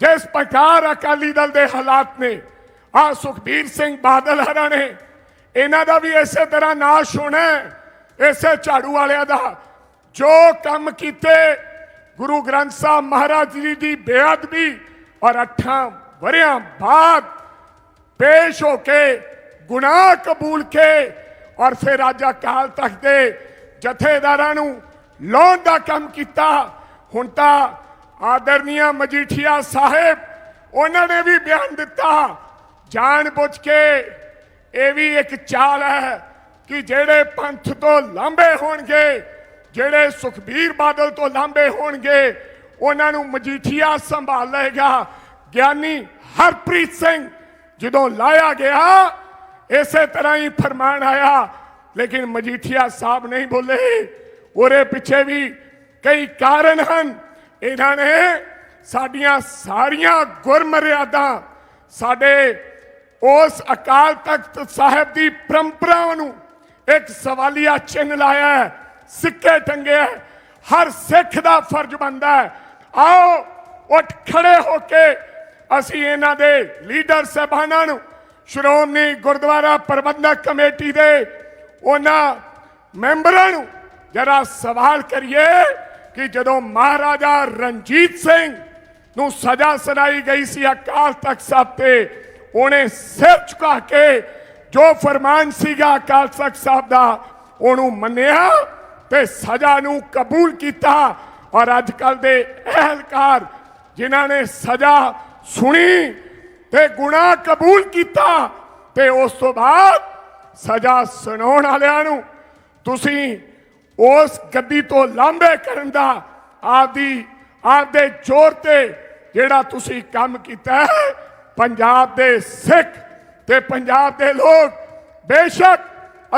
ਜਿਸ ਪ੍ਰਕਾਰ ਅਕਾਲੀ ਦਲ ਦੇ ਹਾਲਾਤ ਨੇ ਆ ਸੁਖਬੀਰ ਸਿੰਘ ਬਾਦਲ ਹਰਾਂ ਨੇ ਇਹਨਾਂ ਦਾ ਵੀ ਇਸੇ ਤਰ੍ਹਾਂ ਨਾਸ਼ ਹੋਣਾ ਇਸੇ ਝਾੜੂ ਵਾਲਿਆਂ ਦਾ ਜੋ ਕੰਮ ਕੀਤੇ ਗੁਰੂ ਗ੍ਰੰਥ ਸਾਹਿਬ ਮਹਾਰਾਜ ਜੀ ਦੀ ਬੇਅਦਬੀ ਔਰ ਅੱਠਾਂ ਵਰਿਆਂ ਬਾਅਦ ਪੇਸ਼ ਹੋ ਕੇ ਗੁਨਾਹ ਕਬੂਲ ਕੇ ਔਰ ਫਿਰ ਰਾਜਾ ਕਾਲ ਤਖਤ ਦੇ ਜਥੇਦਾਰਾਂ ਨੂੰ ਲਾਉਣ ਦਾ ਕੰਮ ਕੀਤਾ ਹੁਣ ਤਾਂ ਆਦਰਨੀਆ ਮਜੀਠੀਆ ਸਾਹਿਬ, ਉਹਨਾਂ ਨੇ ਵੀ ਬਿਆਨ ਦਿੱਤਾ। ਜਾਣ ਬੁੱਝ ਕੇ ਇਹ ਵੀ ਇੱਕ ਚਾਲ ਹੈ ਕਿ ਜਿਹੜੇ ਪੰਥ ਤੋਂ ਲਾਂਬੇ ਹੋਣਗੇ, ਜਿਹੜੇ ਸੁਖਬੀਰ ਬਾਦਲ ਤੋਂ ਲਾਂਬੇ ਹੋਣਗੇ, ਉਹਨਾਂ ਨੂੰ ਮਜੀਠੀਆ ਸੰਭਾਲ ਲਏਗਾ। ਗਿਆਨੀ ਹਰਪ੍ਰੀਤ ਸਿੰਘ ਜਦੋਂ ਲਾਇਆ ਗਿਆ, ਇਸੇ ਤਰ੍ਹਾਂ ਹੀ ਫਰਮਾਨ ਆਇਆ, ਲੇਕਿਨ ਮਜੀਠੀਆ ਸਾਹਿਬ ਨਹੀਂ ਬੋਲੇ। ਉਹਦੇ ਪਿੱਛੇ ਵੀ ਕਈ ਕਾਰਨ ਹਨ। ਇਹਨਾਂ ਨੇ ਸਾਡੀਆਂ ਸਾਰੀਆਂ ਗੁਰਮਰਿਆਦਾ ਸਾਡੇ ਉਸ ਅਕਾਲ ਤਖਤ ਸਾਹਿਬ ਦੀ ਪਰੰਪਰਾਵਾਂ ਨੂੰ ਇੱਕ ਸਵਾਲੀਆ ਚਿੰਨ੍ਹ ਲਾਇਆ ਹੈ, ਸਿੱਕੇ ਟੰਗੇ ਹਰ ਸਿੱਖ ਦਾ ਫਰਜ਼ ਬਣਦਾ ਹੈ। ਆਓ, ਉੱਠ ਖੜੇ ਹੋ ਕੇ ਅਸੀਂ ਇਹਨਾਂ ਦੇ ਲੀਡਰ ਸਹਿਬਾਨਾਂ ਨੂੰ ਸ਼੍ਰੋਮਣੀ ਗੁਰਦੁਆਰਾ ਪ੍ਰਬੰਧਕ ਕਮੇਟੀ ਦੇ ਉਹਨਾਂ ਮੈਂਬਰਾਂ ਨੂੰ ਜਰਾ ਸਵਾਲ ਕਰੀਏ। ਕਿ ਜਦੋਂ ਮਹਾਰਾਜਾ ਰਣਜੀਤ ਸਿੰਘ ਨੂੰ ਸਜ਼ਾ ਸੁਣਾਈ ਗਈ ਸੀ ਅਕਾਲ ਤਖਤ ਸਾਹਿਬ ਤੇ, ਉਹਨੇ ਸਿਰ ਝੁਕਾ ਕੇ ਜੋ ਫਰਮਾਨ ਸੀਗਾ ਅਕਾਲ ਤਖਤ ਸਾਹਿਬ ਦਾ, ਉਹਨੂੰ ਮੰਨਿਆ ਤੇ ਸਜ਼ਾ ਨੂੰ ਕਬੂਲ ਕੀਤਾ। ਔਰ ਅੱਜ ਕੱਲ ਦੇ ਅਹਿਲਕਾਰ ਜਿਨ੍ਹਾਂ ਨੇ ਸਜ਼ਾ ਸੁਣੀ ਤੇ ਗੁਨਾਹ ਕਬੂਲ ਕੀਤਾ ਤੇ ਉਸ ਤੋਂ ਬਾਅਦ ਸਜ਼ਾ ਸੁਣਾਉਣ ਵਾਲਿਆਂ ਨੂੰ ਤੁਸੀਂ ਉਸ ਗੱਦੀ ਤੋਂ ਲਾਂਭੇ ਕਰਨ ਦਾ ਆਪਦੀ, ਆਪਦੇ ਜ਼ੋਰ ਤੇ ਜਿਹੜਾ ਤੁਸੀਂ ਕੰਮ ਕੀਤਾ ਹੈ, ਪੰਜਾਬ ਦੇ ਸਿੱਖ ਤੇ ਪੰਜਾਬ ਦੇ ਲੋਕ, ਬੇਸ਼ੱਕ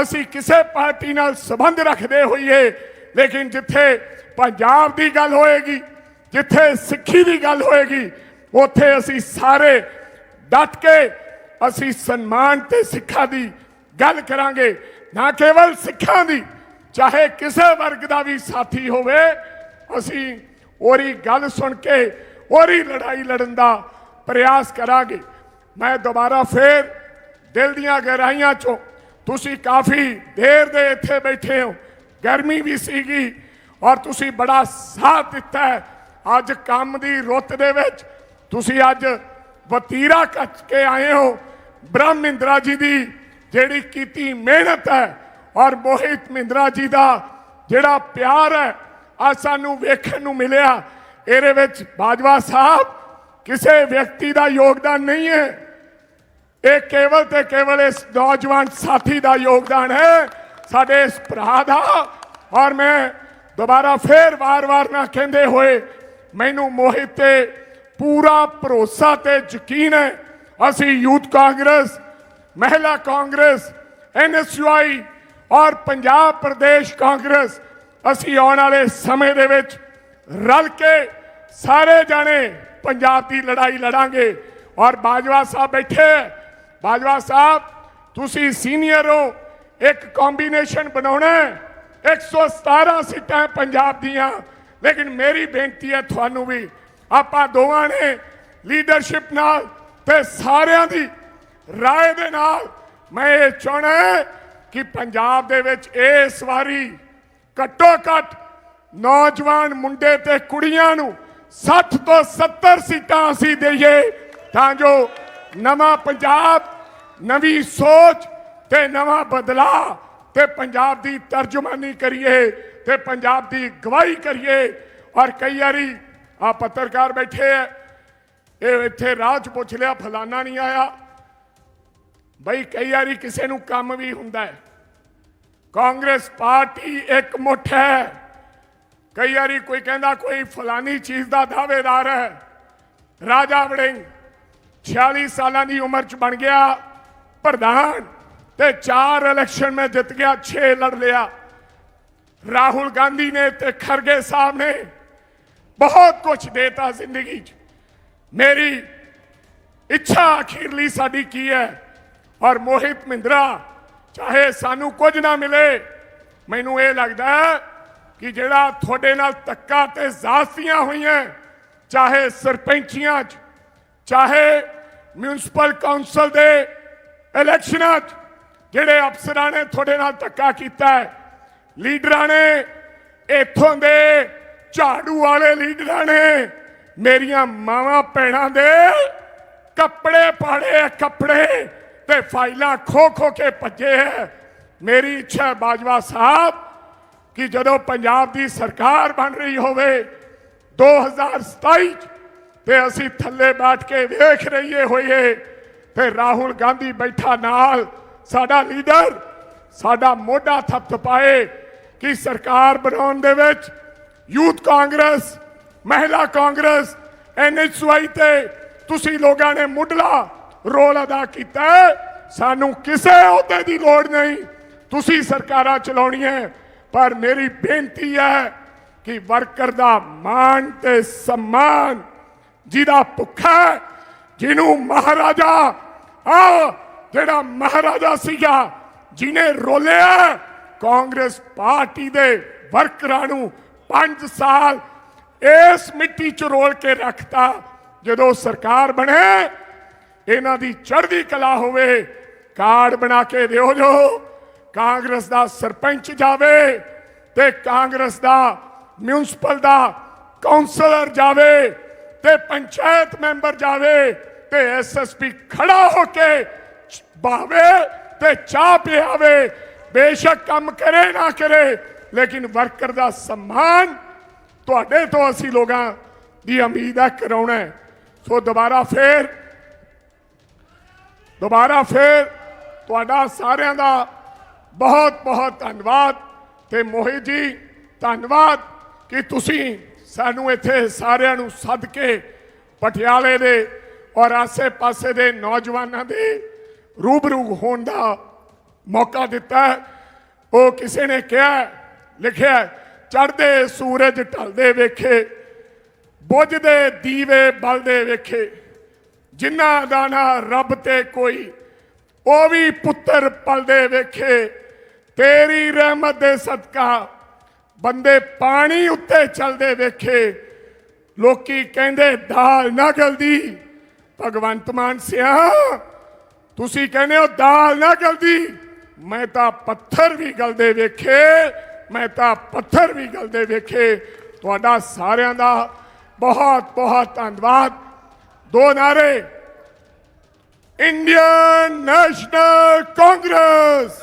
ਅਸੀਂ ਕਿਸੇ ਪਾਰਟੀ ਨਾਲ ਸੰਬੰਧ ਰੱਖਦੇ ਹੋਈਏ, ਲੇਕਿਨ ਜਿੱਥੇ ਪੰਜਾਬ ਦੀ ਗੱਲ ਹੋਏਗੀ, ਜਿੱਥੇ ਸਿੱਖੀ ਦੀ ਗੱਲ ਹੋਏਗੀ, ਉੱਥੇ ਅਸੀਂ ਸਾਰੇ ਡਟ ਕੇ ਅਸੀਂ ਸਨਮਾਨ ਤੇ ਸਿੱਖਾਂ ਦੀ ਗੱਲ ਕਰਾਂਗੇ, ਨਾ ਕੇਵਲ ਸਿੱਖਾਂ ਦੀ ਚਾਹੇ ਕਿਸੇ ਵਰਗ ਦਾ ਵੀ ਸਾਥੀ ਹੋਵੇ, ਅਸੀਂ ਉਹਦੀ ਗੱਲ ਸੁਣ ਕੇ, ਉਹਦੀ ਲੜਾਈ ਲੜਨ ਦਾ ਪ੍ਰਯਾਸ ਕਰਾਂਗੇ। ਮੈਂ ਦੁਬਾਰਾ ਫੇਰ ਦਿਲ ਦੀਆਂ ਗਹਿਰਾਈਆਂ ਚੋਂ ਤੁਸੀਂ ਕਾਫੀ ਦੇਰ ਦੇ ਇੱਥੇ ਬੈਠੇ ਹੋ, ਗਰਮੀ ਵੀ ਸੀਗੀ ਔਰ ਤੁਸੀਂ ਬੜਾ ਸਾਥ ਦਿੱਤਾ ਅੱਜ ਕੰਮ ਦੀ ਰੁੱਤ ਦੇ ਵਿੱਚ ਤੁਸੀਂ ਅੱਜ ਵਤੀਰਾ ਕੱਚ ਕੇ ਆਏ ਹੋ। ਬ੍ਰਹਮ ਇੰਦਰਾ ਜੀ ਦੀ ਜਿਹੜੀ ਕੀਤੀ ਮਿਹਨਤ ਹੈ ਔਰ ਮੋਹਿਤ ਮਿੰਦਰਾ ਜੀ ਦਾ ਜਿਹੜਾ ਪਿਆਰ ਹੈ ਆ ਸਾਨੂੰ ਵੇਖਣ ਨੂੰ ਮਿਲਿਆ। ਇਹਦੇ ਵਿੱਚ ਬਾਜਵਾ ਸਾਹਿਬ ਕਿਸੇ ਵਿਅਕਤੀ ਦਾ ਯੋਗਦਾਨ ਨਹੀਂ ਹੈ। ਇਹ ਕੇਵਲ ਤੇ ਕੇਵਲ ਇਸ ਨੌਜਵਾਨ ਸਾਥੀ ਦਾ ਯੋਗਦਾਨ ਹੈ। ਸਾਡੇ ਇਸ ਭਰਾ ਦਾ। ਔਰ ਮੈਂ ਦੁਬਾਰਾ ਫੇਰ ਵਾਰ-ਵਾਰ ਨਾ ਕਹਿੰਦੇ ਹੋਏ, ਮੈਨੂੰ ਮੋਹਿਤ ਤੇ ਪੂਰਾ ਭਰੋਸਾ ਤੇ ਯਕੀਨ ਹੈ। ਅਸੀਂ ਯੂਥ ਕਾਂਗਰਸ, ਮਹਿਲਾ ਕਾਂਗਰਸ ਐਨਐਸਯੂਆਈ ਔਰ ਪੰਜਾਬ ਪ੍ਰਦੇਸ਼ ਕਾਂਗਰਸ, ਅਸੀਂ ਆਉਣ ਵਾਲੇ ਸਮੇਂ ਦੇ ਵਿੱਚ ਰਲ ਕੇ ਸਾਰੇ ਜਾਣੇ ਪੰਜਾਬ ਦੀ ਲੜਾਈ ਲੜਾਂਗੇ। ਔਰ ਬਾਜਵਾ ਸਾਹਿਬ ਬੈਠੇ ਹੈ। ਬਾਜਵਾ ਸਾਹਿਬ, ਤੁਸੀਂ ਸੀਨੀਅਰ ਹੋ, ਇੱਕ ਕੰਬੀਨੇਸ਼ਨ ਬਣਾਉਣਾ ਹੈ। 117 ਸੀਟਾਂ ਪੰਜਾਬ ਦੀਆਂ। ਲੇਕਿਨ ਮੇਰੀ ਬੇਨਤੀ ਹੈ ਤੁਹਾਨੂੰ ਵੀ, ਆਪਾਂ ਦੋਵਾਂ ਨੇ ਲੀਡਰਸ਼ਿਪ ਨਾਲ ਤੇ ਸਾਰਿਆਂ ਦੀ ਰਾਏ ਦੇ ਨਾਲ ਮੈਂ ਇਹ ਚਾਹਣਾ ਹੈ ਕਿ ਪੰਜਾਬ ਦੇ ਵਿੱਚ ਇਸ ਵਾਰੀ ਘੱਟੋ ਘੱਟ ਨੌਜਵਾਨ ਮੁੰਡੇ ਤੇ ਕੁੜੀਆਂ ਨੂੰ 60 ਤੋਂ 70 ਸੀਟਾਂ ਅਸੀਂ ਦੇਈਏ, ਤਾਂ ਜੋ ਨਵਾਂ ਪੰਜਾਬ, ਨਵੀਂ ਸੋਚ ਤੇ ਨਵਾਂ ਬਦਲਾਅ ਤੇ ਪੰਜਾਬ ਦੀ ਤਰਜਮਾਨੀ ਕਰੀਏ ਤੇ ਪੰਜਾਬ ਦੀ ਗਵਾਹੀ ਕਰੀਏ। ਔਰ ਕਈ ਵਾਰੀ ਆ ਪੱਤਰਕਾਰ ਬੈਠੇ ਐ ਇਹ ਇੱਥੇ ਰਾਹ 'ਚ ਪੁੱਛ ਲਿਆ, ਫਲਾਨਾ ਨਹੀਂ ਆਇਆ। ਬਈ ਕਈ ਵਾਰੀ ਕਿਸੇ ਨੂੰ ਕੰਮ ਵੀ ਹੁੰਦਾ ਹੈ। ਕਾਂਗਰਸ ਪਾਰਟੀ ਇੱਕ ਮੁੱਠ ਹੈ। ਕਈ ਵਾਰੀ ਕੋਈ ਕਹਿੰਦਾ ਕੋਈ ਫਲਾਨੀ ਚੀਜ਼ ਦਾ ਦਾਅਵੇਦਾਰ ਹੈ। ਰਾਜਾ ਵੜਿੰਗ 46 ਸਾਲਾਂ ਦੀ ਉਮਰ ਚ ਬਣ ਗਿਆ ਪ੍ਰਧਾਨ ਤੇ ਚਾਰ ਇਲੈਕਸ਼ਨ ਮੈਂ ਜਿੱਤ ਗਿਆ 6 ਲੜ ਲਿਆ। ਰਾਹੁਲ ਗਾਂਧੀ ਨੇ ਤੇ ਖਰਗੇ ਸਾਹਿਬ ਨੇ ਬਹੁਤ ਕੁਝ ਦੇਤਾ ਜ਼ਿੰਦਗੀ 'ਚ। ਮੇਰੀ ਇੱਛਾ ਅਖੀਰਲੀ ਸਾਡੀ ਕੀ ਹੈ? ਔਰ ਮੋਹਿਤ ਮਿੰਦਰਾ ਚਾਹੇ ਸਾਨੂੰ ਕੁਝ ਨਾ ਮਿਲੇ, ਮੈਨੂੰ ਇਹ ਲੱਗਦਾ ਕਿ ਜਿਹੜਾ ਤੁਹਾਡੇ ਨਾਲ ਤੱਕਾ ਤੇ ਜ਼ਾਸਤੀਆਂ ਹੋਈਆਂ, ਚਾਹੇ ਸਰਪੰਚੀਆਂ 'ਚ, ਚਾਹੇ ਮਿਊਨਿਸਪਲ ਕਾਉਂਸਲ ਦੇ ਇਲੈਕਸ਼ਨਾਂ 'ਚ, ਜਿਹੜੇ ਅਫਸਰਾਂ ਨੇ ਤੁਹਾਡੇ ਨਾਲ ਧੱਕਾ ਕੀਤਾ ਹੈ, ਲੀਡਰਾਂ ਨੇ, ਇੱਥੋਂ ਦੇ ਝਾੜੂ ਵਾਲੇ ਲੀਡਰਾਂ ਨੇ ਮੇਰੀਆਂ ਮਾਵਾਂ, ਭੈਣਾਂ ਦੇ ਕੱਪੜੇ ਪਾੜੇ ਕੱਪੜੇ ਤੇ ਫਾਈਲਾਂ ਖੋ ਖੋ ਕੇ ਭੱਜੇ ਹੈ। ਮੇਰੀ ਇੱਛਾ ਬਾਜਵਾ ਸਾਹਿਬ ਕਿ ਜਦੋਂ ਪੰਜਾਬ ਦੀ ਸਰਕਾਰ ਬਣ ਰਹੀ ਹੋਵੇ 2027 ਚ ਤੇ ਅਸੀਂ ਥੱਲੇ ਬੈਠ ਕੇ ਵੇਖ ਰਹੀਏ ਹੋਈਏ, ਤੇ ਰਾਹੁਲ ਗਾਂਧੀ ਬੈਠਾ ਨਾਲ ਸਾਡਾ ਲੀਡਰ, ਸਾਡਾ ਮੋਢਾ ਥਪਥਪਾਏ ਕਿ ਸਰਕਾਰ ਬਣਾਉਣ ਦੇ ਵਿੱਚ ਯੂਥ ਕਾਂਗਰਸ, ਮਹਿਲਾ ਕਾਂਗਰਸ ਐਨਐਚਵਾਈ ਤੇ ਤੁਸੀਂ ਲੋਕਾਂ ਨੇ ਮੁੱਢਲਾ ਰੋਲ ਅਦਾ ਕੀਤਾ ਸਾਨੂੰ ਕਿਸੇ ਅਹੁਦੇ ਦੀ ਲੋੜ ਨਹੀਂ। ਤੁਸੀਂ ਸਰਕਾਰਾਂ ਚਲਾਉਣੀਆਂ ਪਰ ਮੇਰੀ ਬੇਨਤੀ ਹੈ ਕਿ ਵਰਕਰ ਦਾ ਮਾਣ ਤੇ ਸਨਮਾਨ ਜਿਹਦਾ ਭੁੱਖਾ ਜਿਹਨੂੰ ਮਹਾਰਾਜਾ ਆ ਜਿਹੜਾ ਮਹਾਰਾਜਾ ਸੀਗਾ, ਜਿਹਨੇ ਰੋਲਿਆ ਕਾਂਗਰਸ ਪਾਰਟੀ ਦੇ ਵਰਕਰਾਂ ਨੂੰ 5 ਸਾਲ ਇਸ ਮਿੱਟੀ 'ਚ ਰੋਲ ਕੇ ਰੱਖਤਾ। ਜਦੋਂ ਸਰਕਾਰ ਬਣੇ ਇਹਨਾਂ ਦੀ ਚੜ੍ਹਦੀ ਕਲਾ ਹੋਵੇ, ਕਾਰਡ ਬਣਾ ਕੇ ਦਿਓ ਜੋ, ਕਾਂਗਰਸ ਦਾ ਸਰਪੰਚ ਜਾਵੇ ਤੇ ਕਾਂਗਰਸ ਦਾ ਮਿਊਨਿਸਪਲ ਦਾ ਕਾਉਂਸਲਰ ਜਾਵੇ ਤੇ ਪੰਚਾਇਤ ਮੈਂਬਰ ਜਾਵੇ ਤੇ ਐਸਐਸਪੀ ਖੜਾ ਹੋ ਕੇ ਚ- ਬਾਵੇ ਤੇ ਚਾਹ ਪਿਆਵੇ, ਬੇਸ਼ੱਕ ਕੰਮ ਕਰੇ ਨਾ ਕਰੇ, ਲੇਕਿਨ ਵਰਕਰ ਦਾ ਸਨਮਾਨ ਤੁਹਾਡੇ ਤੋਂ ਅਸੀਂ ਲੋਕਾਂ ਦੀ ਉਮੀਦ ਹੈ ਕਰਾਉਣਾ ਸੋ ਦੁਬਾਰਾ ਫੇਰ ਦੁਬਾਰਾ ਫੇਰ ਤੁਹਾਡਾ ਸਾਰਿਆਂ ਦਾ ਬਹੁਤ ਬਹੁਤ ਧੰਨਵਾਦ ਤੇ ਮੋਹਿਤ ਜੀ, ਧੰਨਵਾਦ ਕਿ ਤੁਸੀਂ ਸਾਨੂੰ ਇੱਥੇ ਸਾਰਿਆਂ ਨੂੰ ਸੱਦ ਕੇ ਪਟਿਆਲੇ ਦੇ ਔਰ ਆਸੇ-ਪਾਸੇ ਦੇ ਨੌਜਵਾਨਾਂ ਦੇ ਰੂਬਰੂ ਹੋਣ ਦਾ ਮੌਕਾ ਦਿੱਤਾ ਉਹ ਕਿਸੇ ਨੇ ਕਿਹਾ, ਲਿਖਿਆ ਚੜ੍ਹਦੇ ਸੂਰਜ ਢਲਦੇ ਵੇਖੇ, ਬੁੱਝਦੇ ਦੀਵੇ ਬਲਦੇ ਵੇਖੇ। ਜਿਨ੍ਹਾਂ ਦਾ ਨਾ ਰੱਬ ਤੇ ਕੋਈ, ਉਹ ਵੀ ਪੁੱਤਰ ਪਲਦੇ ਵੇਖੇ। ਤੇਰੀ ਰਹਿਮਤ ਦੇ ਸਦਕਾ ਬੰਦੇ ਪਾਣੀ ਉੱਤੇ ਚੱਲਦੇ ਵੇਖੇ। ਲੋਕੀ ਕਹਿੰਦੇ, ਦਾਲ ਨਾ ਗਲਦੀ। ਭਗਵੰਤ ਮਾਨ ਸਿਆ, ਤੁਸੀਂ ਕਹਿੰਦੇ ਹੋ, ਦਾਲ ਨਾ ਗਲਦੀ। ਮੈਂ ਤਾਂ ਪੱਥਰ ਵੀ ਗਲਦੇ ਵੇਖੇ, ਮੈਂ ਤਾਂ ਪੱਥਰ ਵੀ ਗਲਦੇ ਵੇਖੇ। ਤੁਹਾਡਾ ਸਾਰਿਆਂ ਦਾ ਬਹੁਤ ਬਹੁਤ ਧੰਨਵਾਦ। ਦੋ ਨਾਰੇ ਇੰਡੀਅਨ ਨੈਸ਼ਨਲ ਕਾਂਗਰਸ